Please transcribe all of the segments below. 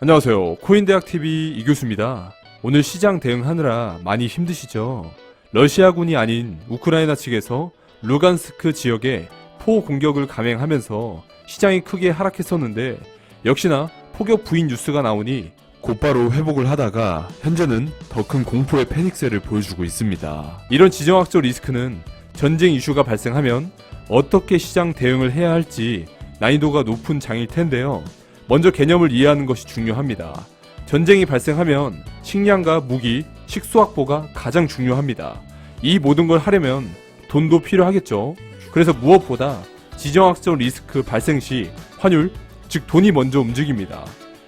안녕하세요. 코인대학TV 이교수입니다. 오늘 시장 대응하느라 많이 힘드시죠? 러시아군이 아닌 우크라이나 측에서 루간스크 지역에 포 공격을 감행하면서 시장이 크게 하락했었는데 역시나 포격 부인 뉴스가 나오니 곧바로 회복을 하다가 현재는 더 큰 공포의 패닉세를 보여주고 있습니다. 이런 지정학적 리스크는 전쟁 이슈가 발생하면 어떻게 시장 대응을 해야 할지 난이도가 높은 장일 텐데요. 먼저 개념을 이해하는 것이 중요합니다. 전쟁이 발생하면 식량과 무기, 식수 확보가 가장 중요합니다. 이 모든 걸 하려면 돈도 필요하겠죠. 그래서 무엇보다 지정학적 리스크 발생 시 환율, 즉 돈이 먼저 움직입니다.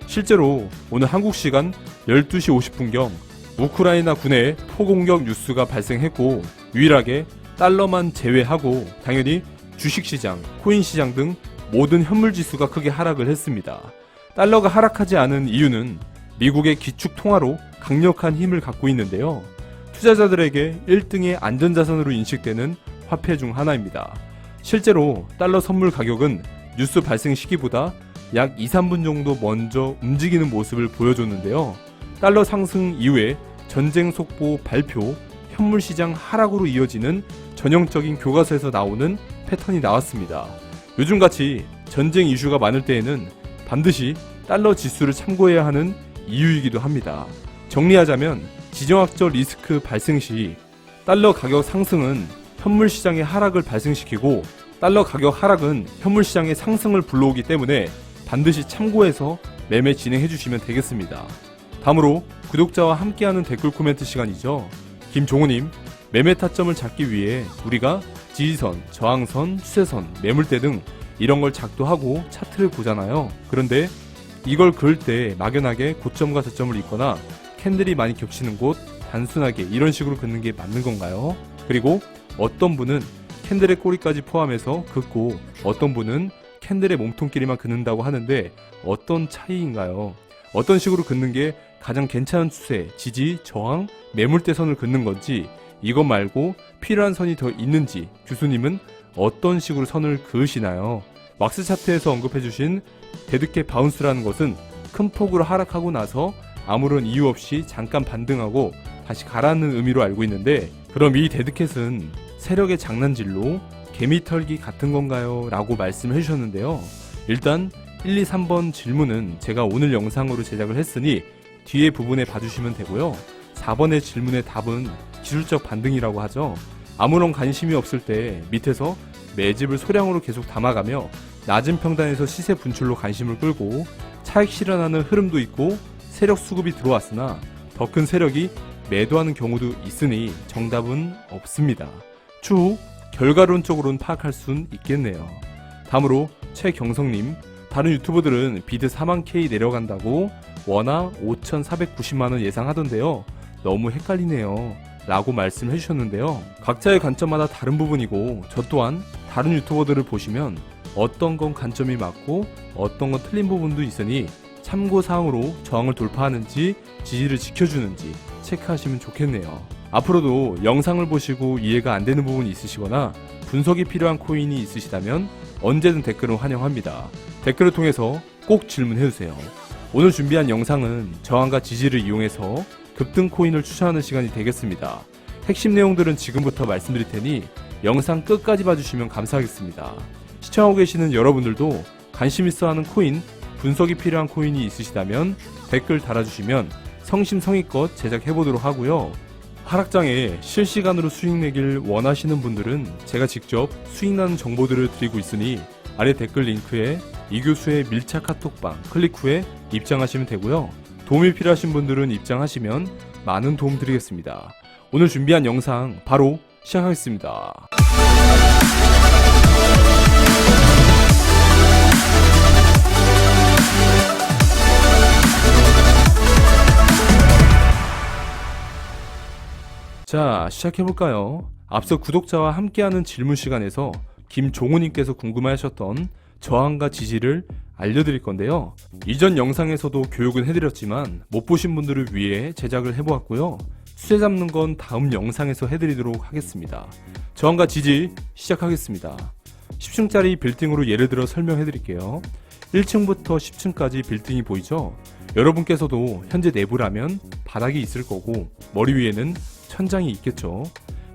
실제로 오늘 한국 시간 12시 50분경 우크라이나 군의 포공격 뉴스가 발생했고 유일하게 달러만 제외하고 당연히 주식시장, 코인시장 등 모든 현물 지수가 크게 하락을 했습니다. 달러가 하락하지 않은 이유는 미국의 기축 통화로 강력한 힘을 갖고 있는데요. 투자자들에게 1등의 안전자산으로 인식되는 화폐 중 하나입니다. 실제로 달러 선물 가격은 뉴스 발생 시기보다 약 2, 3분 정도 먼저 움직이는 모습을 보여줬는데요. 달러 상승 이후에 전쟁 속보 발표, 현물 시장 하락으로 이어지는 전형적인 교과서에서 나오는 패턴이 나왔습니다. 요즘같이 전쟁 이슈가 많을 때에는 반드시 달러 지수를 참고해야 하는 이유이기도 합니다. 정리하자면 지정학적 리스크 발생 시 달러 가격 상승은 현물 시장의 하락을 발생시키고 달러 가격 하락은 현물 시장의 상승을 불러오기 때문에 반드시 참고해서 매매 진행해 주시면 되겠습니다. 다음으로 구독자와 함께하는 댓글 코멘트 시간이죠. 김종호님, 매매 타점을 잡기 위해 우리가 지지선, 저항선, 추세선, 매물대 등 이런 걸 작도하고 차트를 보잖아요. 그런데 이걸 그을 때 막연하게 고점과 저점을 잇거나 캔들이 많이 겹치는 곳 단순하게 이런 식으로 긋는 게 맞는 건가요? 그리고 어떤 분은 캔들의 꼬리까지 포함해서 긋고 어떤 분은 캔들의 몸통끼리만 긋는다고 하는데 어떤 차이인가요? 어떤 식으로 긋는 게 가장 괜찮은 추세, 지지, 저항, 매물대 선을 긋는 건지 이것 말고 필요한 선이 더 있는지 교수님은 어떤 식으로 선을 그으시나요? 왁스 차트에서 언급해주신 데드캣 바운스라는 것은 큰 폭으로 하락하고 나서 아무런 이유 없이 잠깐 반등하고 다시 가라는 의미로 알고 있는데 그럼 이 데드캣은 세력의 장난질로 개미 털기 같은 건가요? 라고 말씀해 주셨는데요. 일단 1, 2, 3번 질문은 제가 오늘 영상으로 제작을 했으니 뒤에 부분에 봐주시면 되고요. 4번의 질문의 답은 기술적 반등이라고 하죠. 아무런 관심이 없을 때 밑에서 매집을 소량으로 계속 담아가며 낮은 평단에서 시세 분출로 관심을 끌고 차익 실현하는 흐름도 있고 세력 수급이 들어왔으나 더 큰 세력이 매도하는 경우도 있으니 정답은 없습니다. 추후 결과론적으로는 파악할 순 있겠네요. 다음으로 최경성님 다른 유튜버들은 비드 4만 K 내려간다고 원화 5,490만원 예상하던데요. 너무 헷갈리네요. 라고 말씀해 주셨는데요. 각자의 관점마다 다른 부분이고 저 또한 다른 유튜버들을 보시면 어떤 건 관점이 맞고 어떤 건 틀린 부분도 있으니 참고사항으로 저항을 돌파하는지 지지를 지켜주는지 체크하시면 좋겠네요. 앞으로도 영상을 보시고 이해가 안 되는 부분이 있으시거나 분석이 필요한 코인이 있으시다면 언제든 댓글을 환영합니다. 댓글을 통해서 꼭 질문해주세요. 오늘 준비한 영상은 저항과 지지를 이용해서 급등 코인을 추천하는 시간이 되겠습니다. 핵심 내용들은 지금부터 말씀드릴 테니 영상 끝까지 봐주시면 감사하겠습니다. 시청하고 계시는 여러분들도 관심 있어 하는 코인, 분석이 필요한 코인이 있으시다면 댓글 달아주시면 성심성의껏 제작해보도록 하고요. 하락장에 실시간으로 수익 내길 원하시는 분들은 제가 직접 수익 나는 정보들을 드리고 있으니 아래 댓글 링크에 이 교수의 밀착 카톡방 클릭 후에 입장하시면 되고요. 도움이 필요하신 분들은 입장하시면 많은 도움 드리겠습니다. 오늘 준비한 영상 바로 시작하겠습니다. 자, 시작해볼까요? 앞서 구독자와 함께하는 질문 시간에서 김종호님께서 궁금해하셨던 저항과 지지를 알려드릴 건데요. 이전 영상에서도 교육은 해드렸지만 못 보신 분들을 위해 제작을 해보았고요. 수제 잡는 건 다음 영상에서 해드리도록 하겠습니다. 저항과 지지 시작하겠습니다. 10층짜리 빌딩으로 예를 들어 설명해 드릴게요. 1층부터 10층까지 빌딩이 보이죠? 여러분께서도 현재 내부라면 바닥이 있을 거고 머리 위에는 천장이 있겠죠.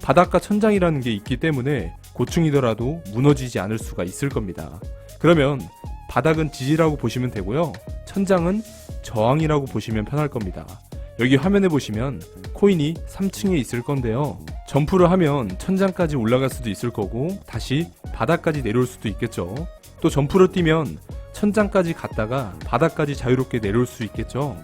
바닥과 천장이라는 게 있기 때문에 고충이더라도 무너지지 않을 수가 있을 겁니다. 그러면 바닥은 지지라고 보시면 되고요. 천장은 저항이라고 보시면 편할 겁니다. 여기 화면에 보시면 코인이 3층에 있을 건데요. 점프를 하면 천장까지 올라갈 수도 있을 거고 다시 바닥까지 내려올 수도 있겠죠. 또 점프를 뛰면 천장까지 갔다가 바닥까지 자유롭게 내려올 수 있겠죠.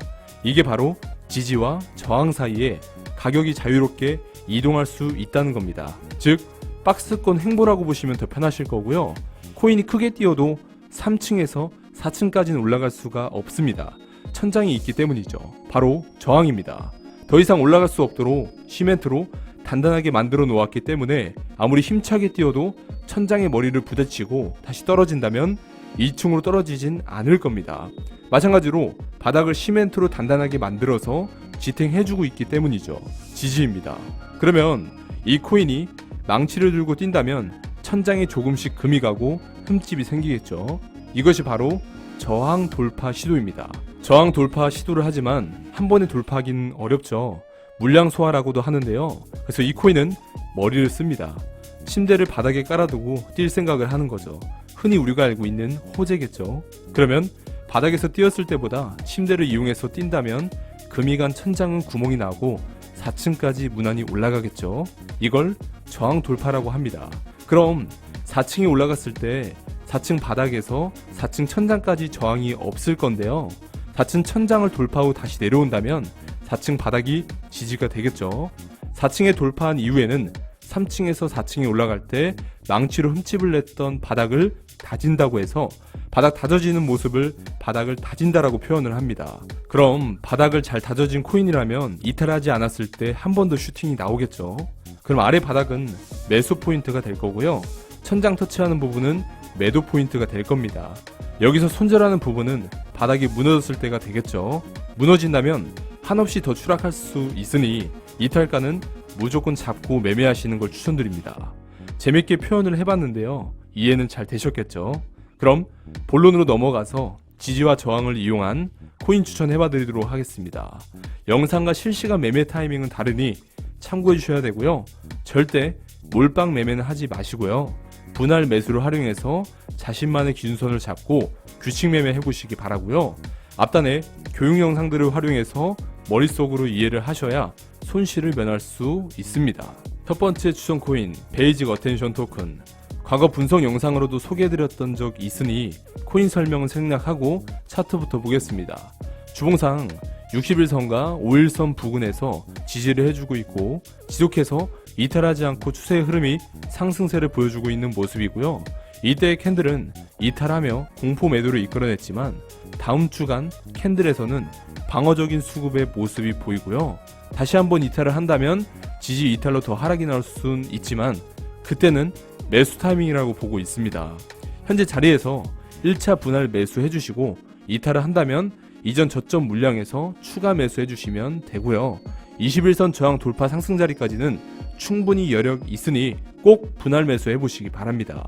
이게 바로 지지와 저항 사이에 가격이 자유롭게 이동할 수 있다는 겁니다. 즉, 박스권 횡보라고 보시면 더 편하실 거고요. 코인이 크게 뛰어도 3층에서 4층까지는 올라갈 수가 없습니다. 천장이 있기 때문이죠. 바로 저항입니다. 더 이상 올라갈 수 없도록 시멘트로 단단하게 만들어 놓았기 때문에 아무리 힘차게 뛰어도 천장에 머리를 부딪히고 다시 떨어진다면 2층으로 떨어지진 않을 겁니다. 마찬가지로 바닥을 시멘트로 단단하게 만들어서 지탱해주고 있기 때문이죠. 지지입니다. 그러면 이 코인이 망치를 들고 뛴다면 천장에 조금씩 금이 가고 흠집이 생기겠죠. 이것이 바로 저항 돌파 시도입니다. 저항 돌파 시도를 하지만 한 번에 돌파하기는 어렵죠. 물량 소화라고도 하는데요. 그래서 이 코인은 머리를 씁니다. 침대를 바닥에 깔아두고 뛸 생각을 하는 거죠. 흔히 우리가 알고 있는 호재겠죠. 그러면 바닥에서 뛰었을 때보다 침대를 이용해서 뛴다면 금이 간 천장은 구멍이 나고 4층까지 무난히 올라가겠죠. 이걸 저항 돌파라고 합니다. 그럼 4층에 올라갔을 때 4층 바닥에서 4층 천장까지 저항이 없을 건데요. 4층 천장을 돌파 후 다시 내려온다면 4층 바닥이 지지가 되겠죠. 4층에 돌파한 이후에는 3층에서 4층에 올라갈 때 망치로 흠집을 냈던 바닥을 다진다고 해서 바닥 다져지는 모습을 바닥을 다진다라고 표현을 합니다. 그럼 바닥을 잘 다져진 코인이라면 이탈하지 않았을 때 한 번 더 슈팅이 나오겠죠. 그럼 아래 바닥은 매수 포인트가 될 거고요. 천장 터치하는 부분은 매도 포인트가 될 겁니다. 여기서 손절하는 부분은 바닥이 무너졌을 때가 되겠죠. 무너진다면 한없이 더 추락할 수 있으니 이탈가는 무조건 잡고 매매하시는 걸 추천드립니다. 재밌게 표현을 해봤는데요. 이해는 잘 되셨겠죠? 그럼 본론으로 넘어가서 지지와 저항을 이용한 코인 추천해봐드리도록 하겠습니다. 영상과 실시간 매매 타이밍은 다르니 참고해 주셔야 되고요. 절대 몰빵 매매는 하지 마시고요. 분할 매수를 활용해서 자신만의 기준선을 잡고 규칙 매매 해보시기 바라고요. 앞단에 교육 영상들을 활용해서 머릿속으로 이해를 하셔야 손실을 면할 수 있습니다. 첫 번째 추천 코인 베이직 어텐션 토큰 과거 분석 영상으로도 소개해드렸던 적 있으니 코인 설명은 생략하고 차트부터 보겠습니다. 주봉상 60일선과 5일선 부근에서 지지를 해주고 있고 지속해서 이탈하지 않고 추세의 흐름이 상승세를 보여주고 있는 모습이고요. 이때의 캔들은 이탈하며 공포 매도를 이끌어냈지만 다음 주간 캔들에서는 방어적인 수급의 모습이 보이고요. 다시 한번 이탈을 한다면 지지 이탈로 더 하락이 나올 수는 있지만 그때는 매수 타이밍이라고 보고 있습니다. 현재 자리에서 1차 분할 매수 해 주시고 이탈을 한다면 이전 저점 물량에서 추가 매수 해 주시면 되고요. 21선 저항 돌파 상승 자리까지는 충분히 여력 있으니 꼭 분할 매수 해 보시기 바랍니다.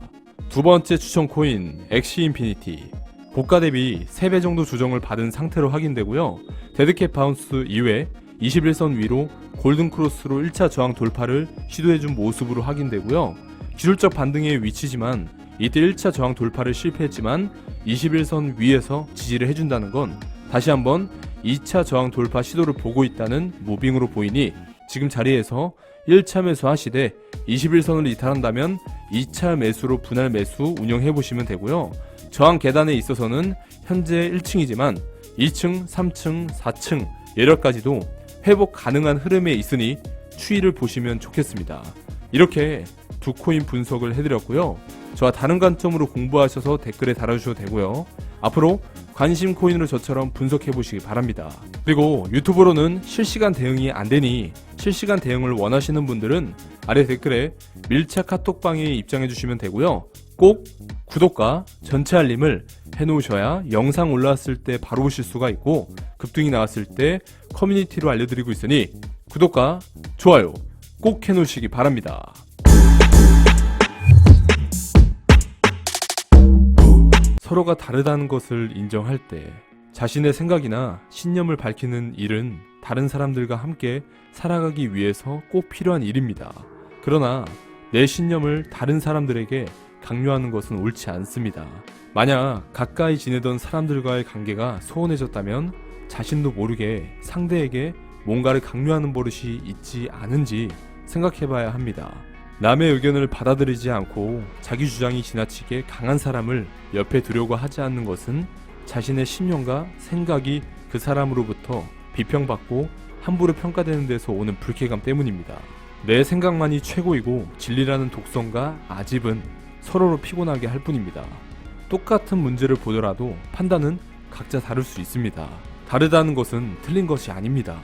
두 번째 추천 코인 엑시 인피니티 고가 대비 3배 정도 조정을 받은 상태로 확인되고요. 데드캣 바운스 이외 21선 위로 골든 크로스로 1차 저항 돌파를 시도해준 모습으로 확인되고요. 기술적 반등의 위치지만 이때 1차 저항 돌파를 실패했지만 21선 위에서 지지를 해준다는 건 다시 한번 2차 저항 돌파 시도를 보고 있다는 무빙으로 보이니 지금 자리에서 1차 매수 하시되 21선을 이탈한다면 2차 매수로 분할 매수 운영해 보시면 되고요. 저항 계단에 있어서는 현재 1층이지만 2층, 3층, 4층 예력까지도 회복 가능한 흐름에 있으니 추이를 보시면 좋겠습니다. 이렇게 두 코인 분석을 해드렸고요. 저와 다른 관점으로 공부하셔서 댓글에 달아주셔도 되고요. 앞으로 관심 코인으로 저처럼 분석해 보시기 바랍니다. 그리고 유튜브로는 실시간 대응이 안 되니 실시간 대응을 원하시는 분들은 아래 댓글에 밀착 카톡방에 입장해 주시면 되고요. 꼭 구독과 전체 알림을 해놓으셔야 영상 올라왔을 때 바로 보실 수가 있고 급등이 나왔을 때 커뮤니티로 알려드리고 있으니 구독과 좋아요 꼭 해놓으시기 바랍니다. 서로가 다르다는 것을 인정할 때 자신의 생각이나 신념을 밝히는 일은 다른 사람들과 함께 살아가기 위해서 꼭 필요한 일입니다. 그러나 내 신념을 다른 사람들에게 강요하는 것은 옳지 않습니다. 만약 가까이 지내던 사람들과의 관계가 소원해졌다면 자신도 모르게 상대에게 뭔가를 강요하는 버릇이 있지 않은지 생각해 봐야 합니다. 남의 의견을 받아들이지 않고 자기 주장이 지나치게 강한 사람을 옆에 두려고 하지 않는 것은 자신의 신념과 생각이 그 사람으로부터 비평받고 함부로 평가되는 데서 오는 불쾌감 때문입니다. 내 생각만이 최고이고 진리라는 독성과 아집은 서로를 피곤하게 할 뿐입니다. 똑같은 문제를 보더라도 판단은 각자 다를 수 있습니다. 다르다는 것은 틀린 것이 아닙니다.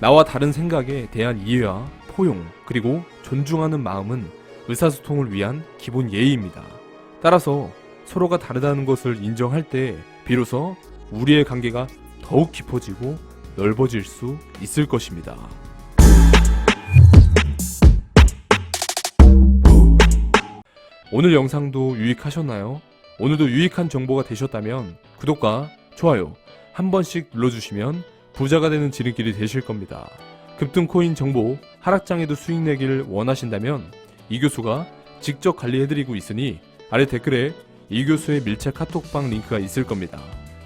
나와 다른 생각에 대한 이해와 포용, 그리고 존중하는 마음은 의사소통을 위한 기본 예의입니다. 따라서 서로가 다르다는 것을 인정할 때 비로소 우리의 관계가 더욱 깊어지고 넓어질 수 있을 것입니다. 오늘 영상도 유익하셨나요? 오늘도 유익한 정보가 되셨다면 구독과 좋아요 한 번씩 눌러주시면 부자가 되는 지름길이 되실 겁니다. 급등 코인 정보 하락장에도 수익 내기를 원하신다면 이 교수가 직접 관리해드리고 있으니 아래 댓글에 이 교수의 밀착 카톡방 링크가 있을 겁니다.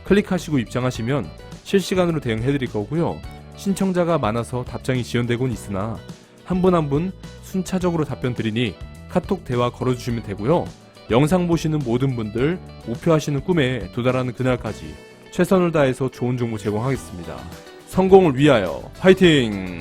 클릭하시고 입장하시면 실시간으로 대응해드릴 거고요. 신청자가 많아서 답장이 지연되곤 있으나 한분 한 분 순차적으로 답변 드리니 카톡 대화 걸어주시면 되고요. 영상 보시는 모든 분들 목표하시는 꿈에 도달하는 그날까지 최선을 다해서 좋은 정보 제공하겠습니다. 성공을 위하여 화이팅!